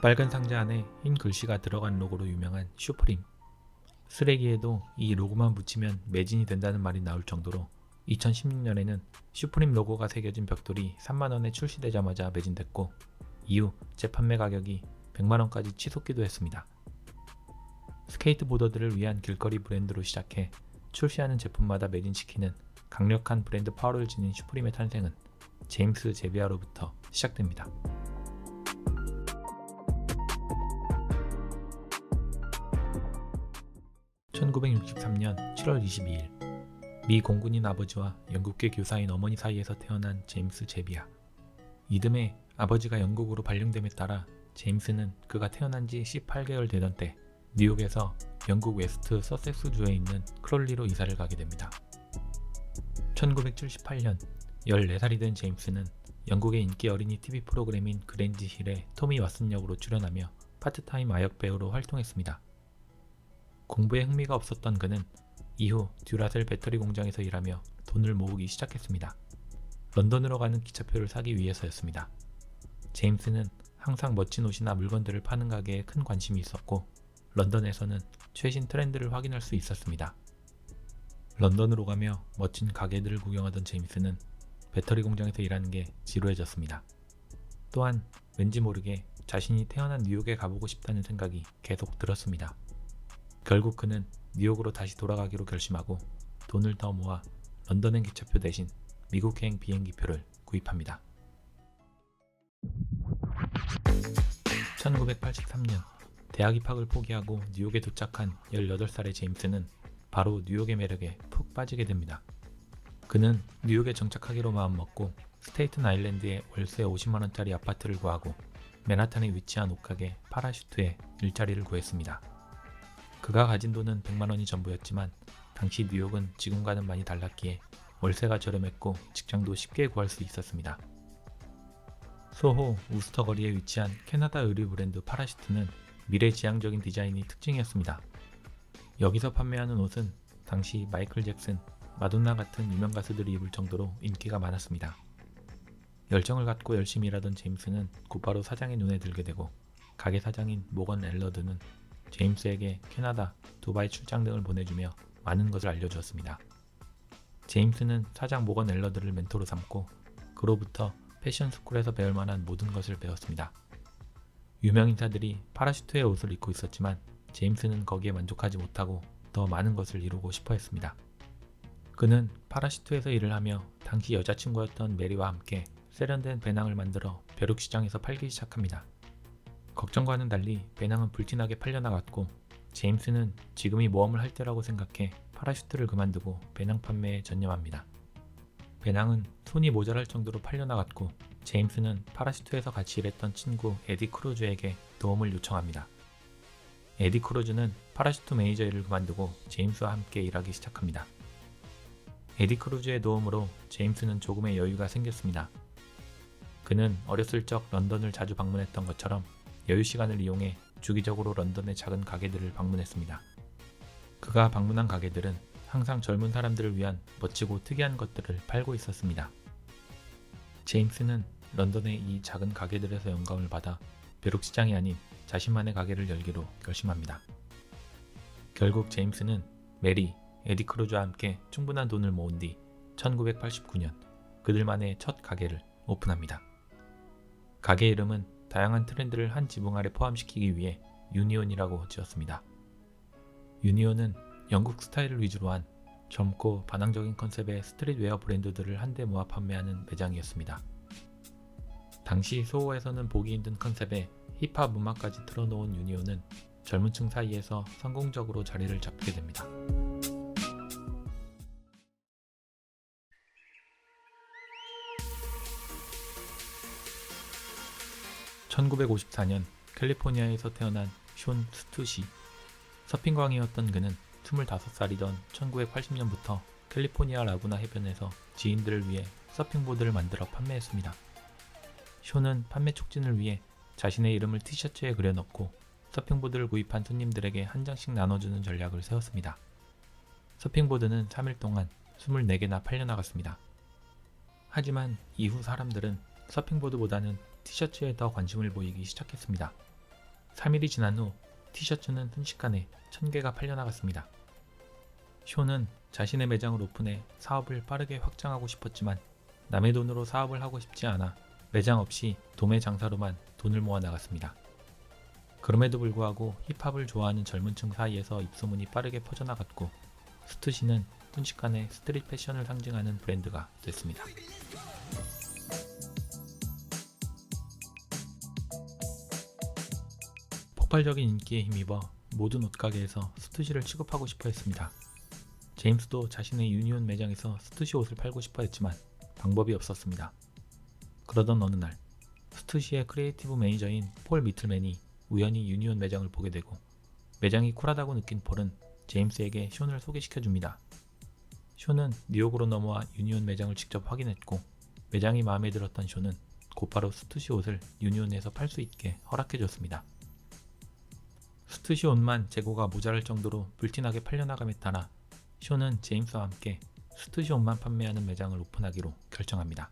빨간 상자 안에 흰 글씨가 들어간 로고로 유명한 슈프림. 쓰레기에도 이 로고만 붙이면 매진이 된다는 말이 나올 정도로 2016년에는 슈프림 로고가 새겨진 벽돌이 3만원에 출시되자마자 매진됐고 이후 재판매 가격이 100만원까지 치솟기도 했습니다. 스케이트보더들을 위한 길거리 브랜드로 시작해 출시하는 제품마다 매진시키는 강력한 브랜드 파워를 지닌 슈프림의 탄생은 제임스 제비아로부터 시작됩니다. 1963년 7월 22일 미 공군인 아버지와 영국계 교사인 어머니 사이에서 태어난 제임스 제비아. 이듬해 아버지가 영국으로 발령됨에 따라 제임스는 그가 태어난 지 18개월 되던 때 뉴욕에서 영국 웨스트 서섹스주에 있는 크롤리로 이사를 가게 됩니다. 1978년 14살이 된 제임스는 영국의 인기 어린이 TV 프로그램인 그랜지 힐의 토미 왓슨 역으로 출연하며 파트타임 아역 배우로 활동했습니다. 공부에 흥미가 없었던 그는 이후 듀라셀 배터리 공장에서 일하며 돈을 모으기 시작했습니다. 런던으로 가는 기차표를 사기 위해서였습니다. 제임스는 항상 멋진 옷이나 물건들을 파는 가게에 큰 관심이 있었고 런던에서는 최신 트렌드를 확인할 수 있었습니다. 런던으로 가며 멋진 가게들을 구경하던 제임스는 배터리 공장에서 일하는 게 지루해졌습니다. 또한 왠지 모르게 자신이 태어난 뉴욕에 가보고 싶다는 생각이 계속 들었습니다. 결국 그는 뉴욕으로 다시 돌아가기로 결심하고 돈을 더 모아 런던행 기차표 대신 미국행 비행기표를 구입합니다. 1983년 대학 입학을 포기하고 뉴욕에 도착한 18살의 제임스는 바로 뉴욕의 매력에 푹 빠지게 됩니다. 그는 뉴욕에 정착하기로 마음먹고 스테이튼 아일랜드에 월세 50만원짜리 아파트를 구하고 맨하탄에 위치한 옥각의 파라슈트에 일자리를 구했습니다. 그가 가진 돈은 100만 원이 전부였지만 당시 뉴욕은 지금과는 많이 달랐기에 월세가 저렴했고 직장도 쉽게 구할 수 있었습니다. 소호 우스터 거리에 위치한 캐나다 의류 브랜드 파라시트는 미래지향적인 디자인이 특징이었습니다. 여기서 판매하는 옷은 당시 마이클 잭슨, 마돈나 같은 유명 가수들이 입을 정도로 인기가 많았습니다. 열정을 갖고 열심히 일하던 제임스는 곧바로 사장의 눈에 들게 되고 가게 사장인 모건 앨러드는 제임스에게 캐나다, 두바이 출장 등을 보내주며 많은 것을 알려주었습니다. 제임스는 사장 모건 앨러드를 멘토로 삼고 그로부터 패션 스쿨에서 배울 만한 모든 것을 배웠습니다. 유명 인사들이 파라슈트의 옷을 입고 있었지만 제임스는 거기에 만족하지 못하고 더 많은 것을 이루고 싶어 했습니다. 그는 파라슈트에서 일을 하며 당시 여자친구였던 메리와 함께 세련된 배낭을 만들어 벼룩시장에서 팔기 시작합니다. 걱정과는 달리 배낭은 불티나게 팔려나갔고 제임스는 지금이 모험을 할 때라고 생각해 파라슈트를 그만두고 배낭 판매에 전념합니다. 배낭은 손이 모자랄 정도로 팔려나갔고 제임스는 파라슈트에서 같이 일했던 친구 에디 크루즈에게 도움을 요청합니다. 에디 크루즈는 파라슈트 매니저 일을 그만두고 제임스와 함께 일하기 시작합니다. 에디 크루즈의 도움으로 제임스는 조금의 여유가 생겼습니다. 그는 어렸을 적 런던을 자주 방문했던 것처럼 여유 시간을 이용해 주기적으로 런던의 작은 가게들을 방문했습니다. 그가 방문한 가게들은 항상 젊은 사람들을 위한 멋지고 특이한 것들을 팔고 있었습니다. 제임스는 런던의 이 작은 가게들에서 영감을 받아 벼룩시장이 아닌 자신만의 가게를 열기로 결심합니다. 결국 제임스는 메리, 에디 크루즈와 함께 충분한 돈을 모은 뒤 1989년 그들만의 첫 가게를 오픈합니다. 가게 이름은 다양한 트렌드를 한 지붕 아래 포함시키기 위해 유니온이라고 지었습니다. 유니온은 영국 스타일을 위주로 한 젊고 반항적인 컨셉의 스트릿웨어 브랜드들을 한데 모아 판매하는 매장이었습니다. 당시 소호에서는 보기 힘든 컨셉의 힙합 음악까지 틀어놓은 유니온은 젊은 층 사이에서 성공적으로 자리를 잡게 됩니다. 1954년 캘리포니아에서 태어난 숀 스투시. 서핑광이었던 그는 25살이던 1980년부터 캘리포니아 라구나 해변에서 지인들을 위해 서핑보드를 만들어 판매했습니다. 쇼는 판매 촉진을 위해 자신의 이름을 티셔츠에 그려넣고 서핑보드를 구입한 손님들에게 한 장씩 나눠주는 전략을 세웠습니다. 서핑보드는 3일 동안 24개나 팔려나갔습니다. 하지만 이후 사람들은 서핑보드보다는 티셔츠에 더 관심을 보이기 시작했습니다. 3일이 지난 후 티셔츠는 순식간에 1000개가 팔려나갔습니다. 쇼는 자신의 매장을 오픈해 사업을 빠르게 확장하고 싶었지만 남의 돈으로 사업을 하고 싶지 않아 매장 없이 도매 장사로만 돈을 모아 나갔습니다. 그럼에도 불구하고 힙합을 좋아하는 젊은 층 사이에서 입소문이 빠르게 퍼져나갔고 스투시는 순식간에 스트릿 패션을 상징하는 브랜드가 됐습니다. 폭발적인 인기에 힘입어 모든 옷가게에서 스투시를 취급하고 싶어 했습니다. 제임스도 자신의 유니온 매장에서 스투시 옷을 팔고 싶어 했지만 방법이 없었습니다. 그러던 어느 날 스투시의 크리에이티브 매니저인 폴 미틀맨이 우연히 유니온 매장을 보게 되고 매장이 쿨하다고 느낀 폴은 제임스에게 쇼를 소개시켜 줍니다. 쇼는 뉴욕으로 넘어와 유니온 매장을 직접 확인했고 매장이 마음에 들었던 쇼는 곧바로 스투시 옷을 유니온에서 팔 수 있게 허락해 줬습니다. 스투시 옷만 재고가 모자랄 정도로 불티나게 팔려나감에 따라 쇼는 제임스와 함께 스투시 옷만 판매하는 매장을 오픈하기로 결정합니다.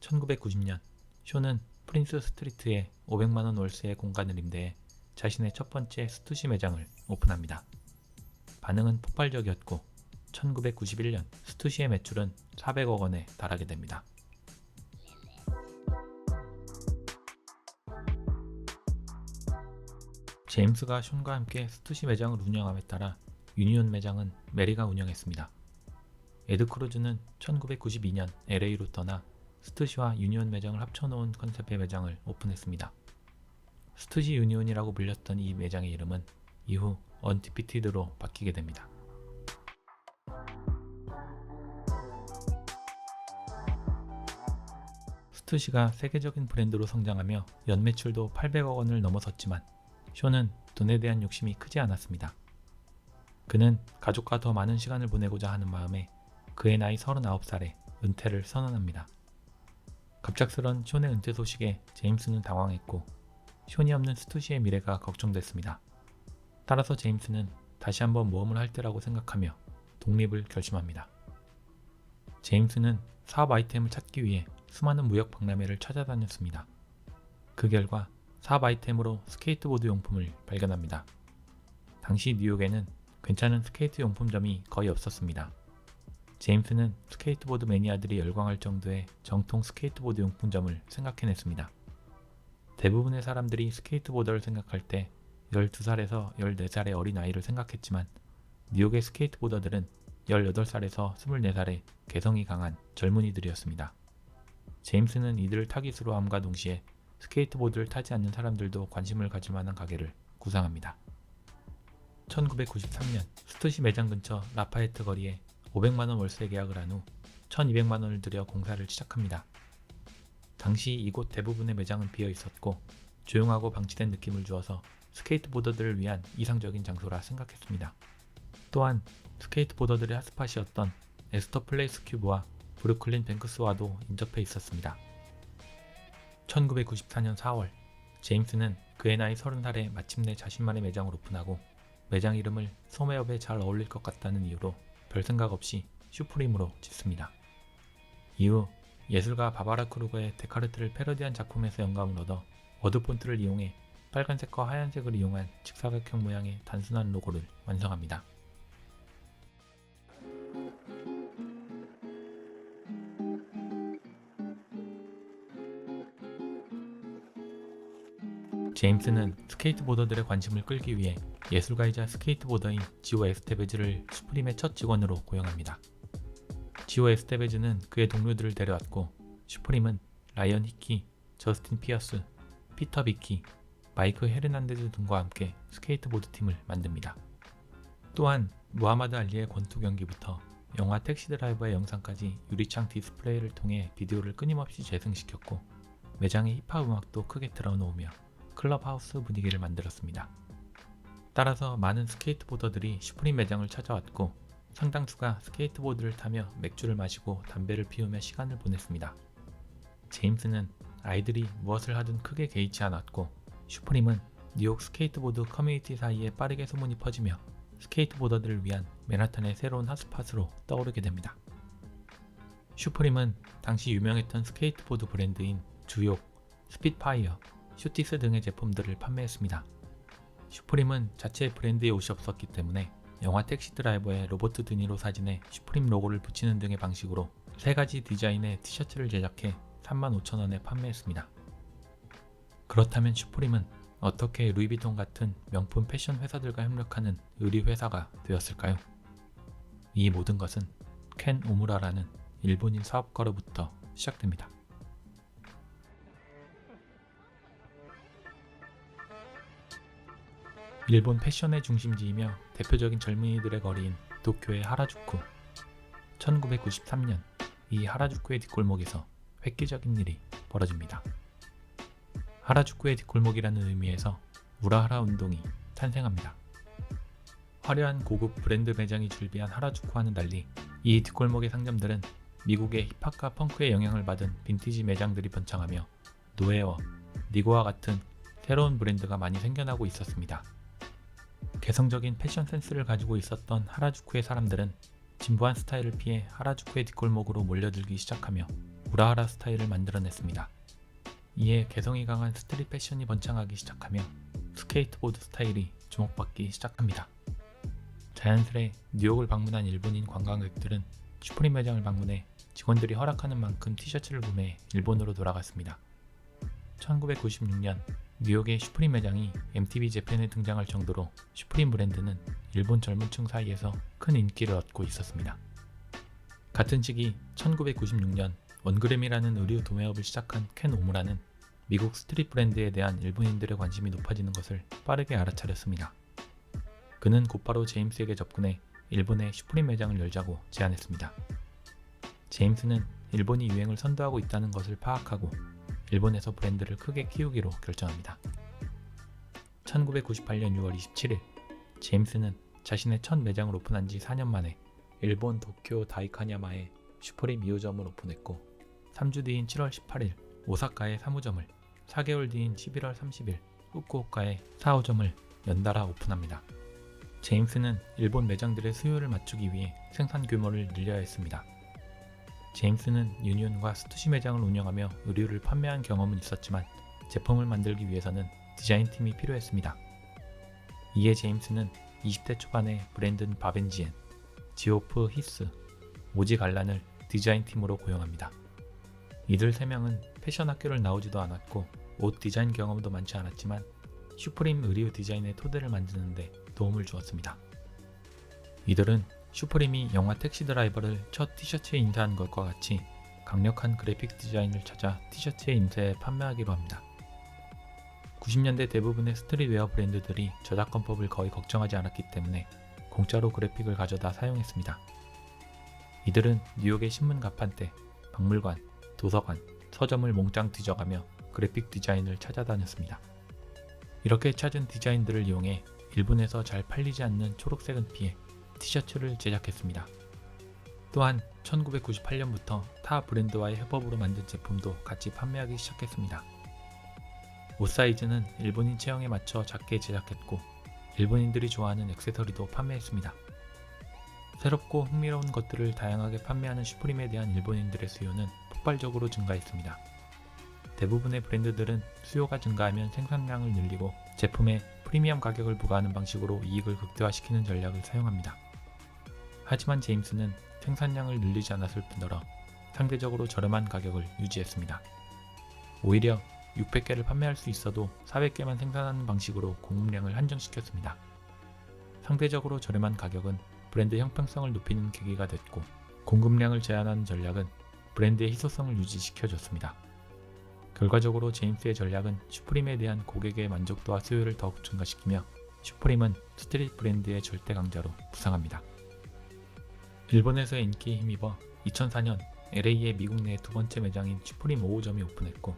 1990년 쇼는 프린스 스트리트에 500만원 월세의 공간을 임대해 자신의 첫 번째 스투시 매장을 오픈합니다. 반응은 폭발적이었고 1991년 스투시의 매출은 400억 원에 달하게 됩니다. 제임스가 숀과 함께 스투시 매장을 운영함에 따라 유니온 매장은 메리가 운영했습니다. 에드 크루즈는 1992년 LA로 떠나 스투시와 유니온 매장을 합쳐놓은 컨셉의 매장을 오픈했습니다. 스투시 유니온이라고 불렸던 이 매장의 이름은 이후 언티피티드로 바뀌게 됩니다. 스투시가 세계적인 브랜드로 성장하며 연매출도 800억 원을 넘어섰지만 쇼는 돈에 대한 욕심이 크지 않았습니다. 그는 가족과 더 많은 시간을 보내고자 하는 마음에 그의 나이 39살에 은퇴를 선언합니다. 갑작스런 쇼의 은퇴 소식에 제임스는 당황했고 쇼이 없는 스투시의 미래가 걱정됐습니다. 따라서 제임스는 다시 한번 모험을 할 때라고 생각하며 독립을 결심합니다. 제임스는 사업 아이템을 찾기 위해 수많은 무역 박람회를 찾아다녔습니다. 그 결과 사업 아이템으로 스케이트보드 용품을 발견합니다. 당시 뉴욕에는 괜찮은 스케이트 용품점이 거의 없었습니다. 제임스는 스케이트보드 매니아들이 열광할 정도의 정통 스케이트보드 용품점을 생각해냈습니다. 대부분의 사람들이 스케이트보더를 생각할 때 12살에서 14살의 어린 아이를 생각했지만 뉴욕의 스케이트보더들은 18살에서 24살의 개성이 강한 젊은이들이었습니다. 제임스는 이들을 타깃으로 함과 동시에 스케이트보드를 타지 않는 사람들도 관심을 가질 만한 가게를 구상합니다. 1993년 스투시 매장 근처 라파에트 거리에 500만원 월세 계약을 한 후 1200만원을 들여 공사를 시작합니다. 당시 이곳 대부분의 매장은 비어 있었고 조용하고 방치된 느낌을 주어서 스케이트보더들을 위한 이상적인 장소라 생각했습니다. 또한 스케이트보더들의 핫스팟이었던 에스터 플레이스 큐브와 브루클린 뱅크스와도 인접해 있었습니다. 1994년 4월 제임스는 그의 나이 30살에 마침내 자신만의 매장을 오픈하고 매장 이름을 소매업에 잘 어울릴 것 같다는 이유로 별 생각 없이 슈프림으로 짓습니다. 이후 예술가 바바라 크루거의 데카르트를 패러디한 작품에서 영감을 얻어 워드 폰트를 이용해 빨간색과 하얀색을 이용한 직사각형 모양의 단순한 로고를 완성합니다. 제임스는 스케이트보더들의 관심을 끌기 위해 예술가이자 스케이트보더인 지오 에스테베즈를 슈프림의 첫 직원으로 고용합니다. 지오 에스테베즈는 그의 동료들을 데려왔고 슈프림은 라이언 히키, 저스틴 피어스, 피터 비키, 마이크 헤르난데즈 등과 함께 스케이트보드 팀을 만듭니다. 또한 무하마드 알리의 권투 경기부터 영화 택시 드라이버의 영상까지 유리창 디스플레이를 통해 비디오를 끊임없이 재생시켰고 매장의 힙합 음악도 크게 틀어놓으며 클럽하우스 분위기를 만들었습니다. 따라서 많은 스케이트보더들이 슈프림 매장을 찾아왔고 상당수가 스케이트보드를 타며 맥주를 마시고 담배를 피우며 시간을 보냈습니다. 제임스는 아이들이 무엇을 하든 크게 개의치 않았고 슈프림은 뉴욕 스케이트보드 커뮤니티 사이에 빠르게 소문이 퍼지며 스케이트보더들을 위한 맨하탄의 새로운 핫스팟으로 떠오르게 됩니다. 슈프림은 당시 유명했던 스케이트보드 브랜드인 주욕, 스핏파이어, 슈티스 등의 제품들을 판매했습니다. 슈프림은 자체 브랜드의 옷이 없었기 때문에 영화 택시 드라이버의 로버트 드니로 사진에 슈프림 로고를 붙이는 등의 방식으로 세 가지 디자인의 티셔츠를 제작해 35,000원에 판매했습니다. 그렇다면 슈프림은 어떻게 루이비통 같은 명품 패션 회사들과 협력하는 의류 회사가 되었을까요? 이 모든 것은 켄 오무라라는 일본인 사업가로부터 시작됩니다. 일본 패션의 중심지이며 대표적인 젊은이들의 거리인 도쿄의 하라주쿠. 1993년 이 하라주쿠의 뒷골목에서 획기적인 일이 벌어집니다. 하라주쿠의 뒷골목이라는 의미에서 우라하라 운동이 탄생합니다. 화려한 고급 브랜드 매장이 즐비한 하라주쿠와는 달리 이 뒷골목의 상점들은 미국의 힙합과 펑크의 영향을 받은 빈티지 매장들이 번창하며 노에어, 니고와 같은 새로운 브랜드가 많이 생겨나고 있었습니다. 개성적인 패션 센스를 가지고 있었던 하라주쿠의 사람들은 진부한 스타일을 피해 하라주쿠의 뒷골목으로 몰려들기 시작하며 우라하라 스타일을 만들어냈습니다. 이에 개성이 강한 스트릿 패션이 번창하기 시작하며 스케이트보드 스타일이 주목받기 시작합니다. 자연스레 뉴욕을 방문한 일본인 관광객들은 슈프림 매장을 방문해 직원들이 허락하는 만큼 티셔츠를 구매해 일본으로 돌아갔습니다. 1996년 뉴욕의 슈프림 매장이 MTV 재팬에 등장할 정도로 슈프림 브랜드는 일본 젊은 층 사이에서 큰 인기를 얻고 있었습니다. 같은 시기 1996년 원그램이라는 의류 도매업을 시작한 켄 오무라는 미국 스트릿 브랜드에 대한 일본인들의 관심이 높아지는 것을 빠르게 알아차렸습니다. 그는 곧바로 제임스에게 접근해 일본에 슈프림 매장을 열자고 제안했습니다. 제임스는 일본이 유행을 선도하고 있다는 것을 파악하고 일본에서 브랜드를 크게 키우기로 결정합니다. 1998년 6월 27일, 제임스는 자신의 첫 매장을 오픈한 지 4년 만에 일본 도쿄 다이카냐마에 슈프림 2호점을 오픈했고 3주 뒤인 7월 18일 오사카에 3호점을 4개월 뒤인 11월 30일 후쿠오카에 4호점을 연달아 오픈합니다. 제임스는 일본 매장들의 수요를 맞추기 위해 생산 규모를 늘려야 했습니다. 제임스는 유니온과 스투시 매장을 운영하며 의류를 판매한 경험은 있었지만 제품을 만들기 위해서는 디자인팀이 필요했습니다. 이에 제임스는 20대 초반에 브랜든 바벤지엔, 지오프 히스, 오지 갈란을 디자인팀으로 고용합니다. 이들 3명은 패션 학교를 나오지도 않았고 옷 디자인 경험도 많지 않았지만 슈프림 의류 디자인의 토대를 만드는데 도움을 주었습니다. 이들은 슈프림이 영화 택시 드라이버를 첫 티셔츠에 인쇄한 것과 같이 강력한 그래픽 디자인을 찾아 티셔츠에 인쇄해 판매하기로 합니다. 90년대 대부분의 스트릿웨어 브랜드들이 저작권법을 거의 걱정하지 않았기 때문에 공짜로 그래픽을 가져다 사용했습니다. 이들은 뉴욕의 신문 가판대, 박물관, 도서관, 서점을 몽땅 뒤져가며 그래픽 디자인을 찾아다녔습니다. 이렇게 찾은 디자인들을 이용해 일본에서 잘 팔리지 않는 초록색은 피해 티셔츠를 제작했습니다. 또한 1998년부터 타 브랜드와의 협업으로 만든 제품도 같이 판매하기 시작했습니다. 옷 사이즈는 일본인 체형에 맞춰 작게 제작했고 일본인들이 좋아하는 액세서리도 판매했습니다. 새롭고 흥미로운 것들을 다양하게 판매하는 슈프림에 대한 일본인들의 수요는 폭발적으로 증가했습니다. 대부분의 브랜드들은 수요가 증가하면 생산량을 늘리고 제품에 프리미엄 가격을 부과하는 방식으로 이익을 극대화시키는 전략을 사용합니다. 하지만 제임스는 생산량을 늘리지 않았을 뿐더러 상대적으로 저렴한 가격을 유지했습니다. 오히려 600개를 판매할 수 있어도 400개만 생산하는 방식으로 공급량을 한정시켰습니다. 상대적으로 저렴한 가격은 브랜드 형평성을 높이는 계기가 됐고 공급량을 제한하는 전략은 브랜드의 희소성을 유지시켜줬습니다. 결과적으로 제임스의 전략은 슈프림에 대한 고객의 만족도와 수요를 더욱 증가시키며 슈프림은 스트릿 브랜드의 절대 강자로 부상합니다. 일본에서의 인기에 힘입어 2004년 LA의 미국 내 두 번째 매장인 슈프림 5호점이 오픈했고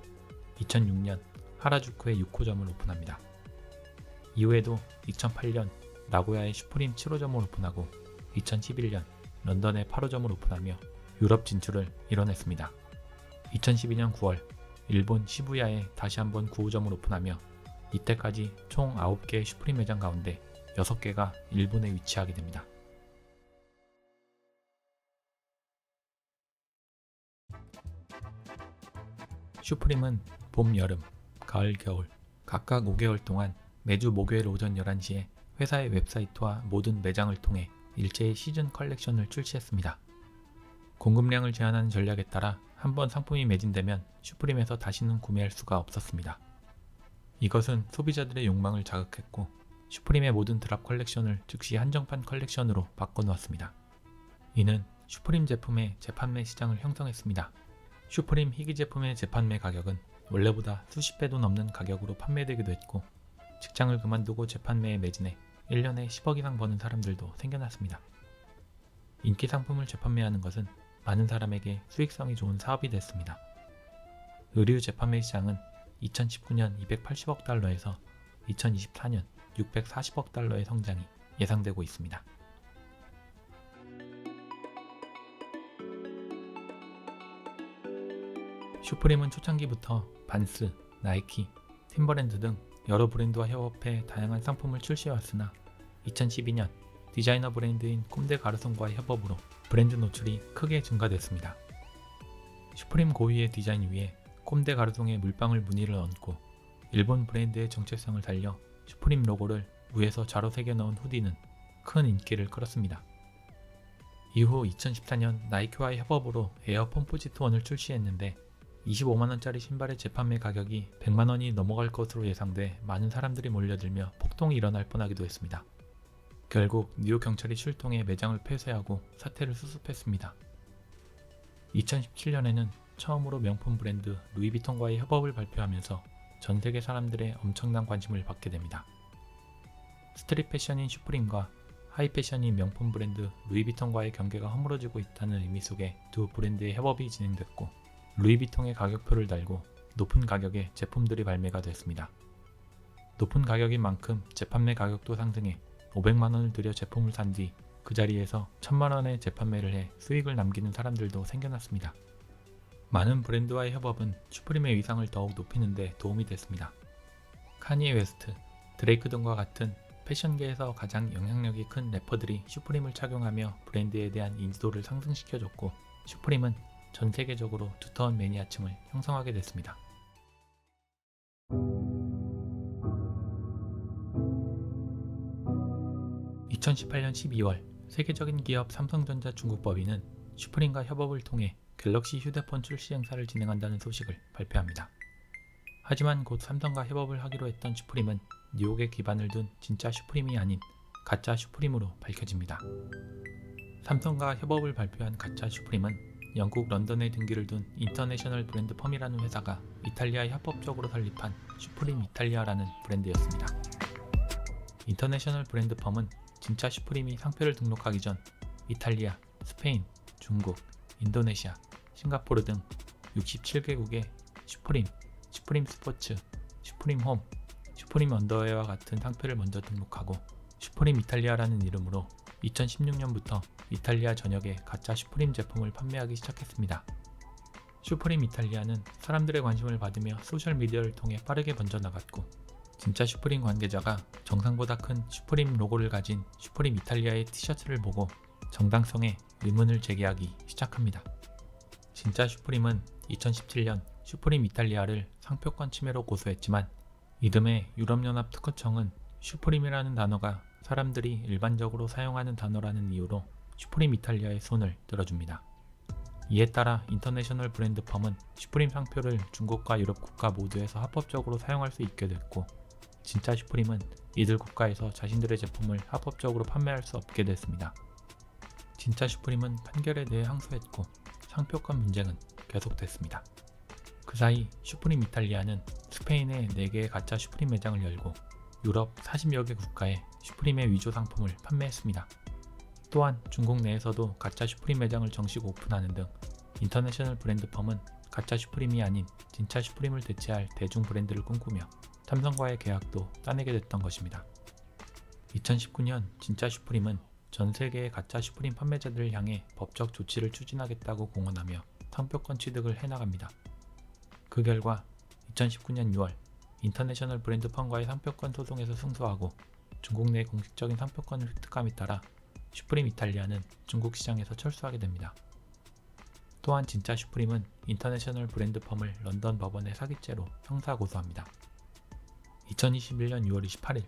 2006년 하라주쿠의 6호점을 오픈합니다. 이후에도 2008년 나고야의 슈프림 7호점을 오픈하고 2011년 런던의 8호점을 오픈하며 유럽 진출을 이뤄냈습니다. 2012년 9월 일본 시부야에 다시 한번 9호점을 오픈하며 이때까지 총 9개의 슈프림 매장 가운데 6개가 일본에 위치하게 됩니다. 슈프림은 봄, 여름, 가을, 겨울 각각 5개월 동안 매주 목요일 오전 11시에 회사의 웹사이트와 모든 매장을 통해 일제히 시즌 컬렉션을 출시했습니다. 공급량을 제한하는 전략에 따라 한 번 상품이 매진되면 슈프림에서 다시는 구매할 수가 없었습니다. 이것은 소비자들의 욕망을 자극했고 슈프림의 모든 드랍 컬렉션을 즉시 한정판 컬렉션으로 바꿔놓았습니다. 이는 슈프림 제품의 재판매 시장을 형성했습니다. 슈프림 희귀 제품의 재판매 가격은 원래보다 수십 배도 넘는 가격으로 판매되기도 했고 직장을 그만두고 재판매에 매진해 1년에 10억 이상 버는 사람들도 생겨났습니다. 인기 상품을 재판매하는 것은 많은 사람에게 수익성이 좋은 사업이 됐습니다. 의류 재판매 시장은 2019년 280억 달러에서 2024년 640억 달러의 성장이 예상되고 있습니다. 슈프림은 초창기부터 반스, 나이키, 팀버랜드 등 여러 브랜드와 협업해 다양한 상품을 출시해왔으나 2012년 디자이너 브랜드인 꼼데 가르송과의 협업으로 브랜드 노출이 크게 증가됐습니다. 슈프림 고유의 디자인 위에 꼼데 가르송의 물방울 무늬를 얹고 일본 브랜드의 정체성을 살려 슈프림 로고를 위에서 좌로 새겨 넣은 후디는 큰 인기를 끌었습니다. 이후 2014년 나이키와의 협업으로 에어 폼포지트 1을 출시했는데 25만원짜리 신발의 재판매 가격이 100만원이 넘어갈 것으로 예상돼 많은 사람들이 몰려들며 폭동이 일어날 뻔하기도 했습니다. 결국 뉴욕 경찰이 출동해 매장을 폐쇄하고 사태를 수습했습니다. 2017년에는 처음으로 명품 브랜드 루이비통과의 협업을 발표하면서 전 세계 사람들의 엄청난 관심을 받게 됩니다. 스트릿 패션인 슈프림과 하이 패션인 명품 브랜드 루이비통과의 경계가 허물어지고 있다는 의미 속에 두 브랜드의 협업이 진행됐고 루이비통의 가격표를 달고 높은 가격의 제품들이 발매가 됐습니다. 높은 가격인 만큼 재판매 가격도 상승해 500만원을 들여 제품을 산 뒤 그 자리에서 1000만원의 재판매를 해 수익을 남기는 사람들도 생겨났습니다. 많은 브랜드와의 협업은 슈프림의 위상을 더욱 높이는데 도움이 됐습니다. 카니에 웨스트, 드레이크 등과 같은 패션계에서 가장 영향력이 큰 래퍼들이 슈프림을 착용하며 브랜드에 대한 인지도를 상승시켜줬고 슈프림은 전 세계적으로 두터운 매니아층을 형성하게 됐습니다. 2018년 12월 세계적인 기업 삼성전자 중국법인은 슈프림과 협업을 통해 갤럭시 휴대폰 출시 행사를 진행한다는 소식을 발표합니다. 하지만 곧 삼성과 협업을 하기로 했던 슈프림은 뉴욕에 기반을 둔 진짜 슈프림이 아닌 가짜 슈프림으로 밝혀집니다. 삼성과 협업을 발표한 가짜 슈프림은 영국 런던에 등기를 둔 인터내셔널 브랜드 펌이라는 회사가 이탈리아에 합법적으로 설립한 슈프림 이탈리아라는 브랜드였습니다. 인터내셔널 브랜드 펌은 진짜 슈프림이 상표를 등록하기 전 이탈리아, 스페인, 중국, 인도네시아, 싱가포르 등 67개국의 슈프림, 슈프림 스포츠, 슈프림 홈, 슈프림 언더웨어와 같은 상표를 먼저 등록하고 슈프림 이탈리아라는 이름으로 2016년부터 이탈리아 전역에 가짜 슈프림 제품을 판매하기 시작했습니다. 슈프림 이탈리아는 사람들의 관심을 받으며 소셜미디어를 통해 빠르게 번져나갔고 진짜 슈프림 관계자가 정상보다 큰 슈프림 로고를 가진 슈프림 이탈리아의 티셔츠를 보고 정당성에 의문을 제기하기 시작합니다. 진짜 슈프림은 2017년 슈프림 이탈리아를 상표권 침해로 고소했지만 이듬해 유럽연합 특허청은 슈프림이라는 단어가 사람들이 일반적으로 사용하는 단어라는 이유로 슈프림 이탈리아의 손을 들어줍니다. 이에 따라 인터내셔널 브랜드 펌은 슈프림 상표를 중국과 유럽 국가 모두에서 합법적으로 사용할 수 있게 됐고 진짜 슈프림은 이들 국가에서 자신들의 제품을 합법적으로 판매할 수 없게 됐습니다. 진짜 슈프림은 판결에 대해 항소했고 상표권 분쟁은 계속됐습니다. 그 사이 슈프림 이탈리아는 스페인에 4개의 가짜 슈프림 매장을 열고 유럽 40여 개 국가에 슈프림의 위조 상품을 판매했습니다. 또한 중국 내에서도 가짜 슈프림 매장을 정식 오픈하는 등 인터내셔널 브랜드 펌은 가짜 슈프림이 아닌 진짜 슈프림을 대체할 대중 브랜드를 꿈꾸며 삼성과의 계약도 따내게 됐던 것입니다. 2019년 진짜 슈프림은 전 세계의 가짜 슈프림 판매자들을 향해 법적 조치를 추진하겠다고 공언하며 상표권 취득을 해나갑니다. 그 결과 2019년 6월 인터내셔널 브랜드펀과의 상표권 소송에서 승소하고 중국 내 공식적인 상표권을 획득함에 따라 슈프림 이탈리아는 중국 시장에서 철수하게 됩니다. 또한 진짜 슈프림은 인터내셔널 브랜드펌을 런던 법원의 사기죄로 형사 고소합니다. 2021년 6월 28일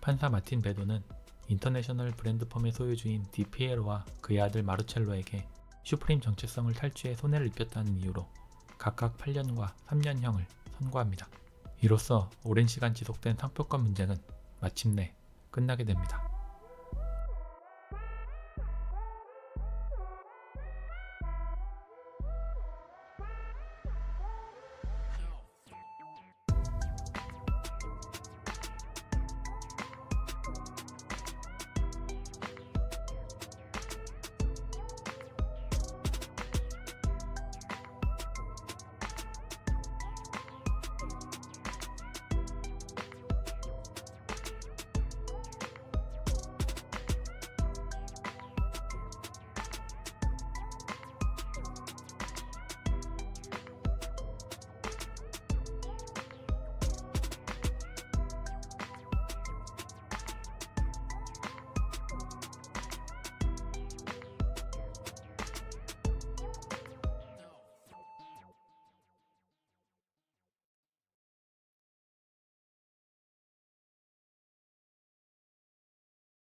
판사 마틴 베도는 인터내셔널 브랜드펌의 소유주인 디피에로와 그의 아들 마르첼로에게 슈프림 정체성을 탈취해 손해를 입혔다는 이유로 각각 8년과 3년형을 선고합니다. 이로써 오랜 시간 지속된 상표권 문제는 마침내 끝나게 됩니다.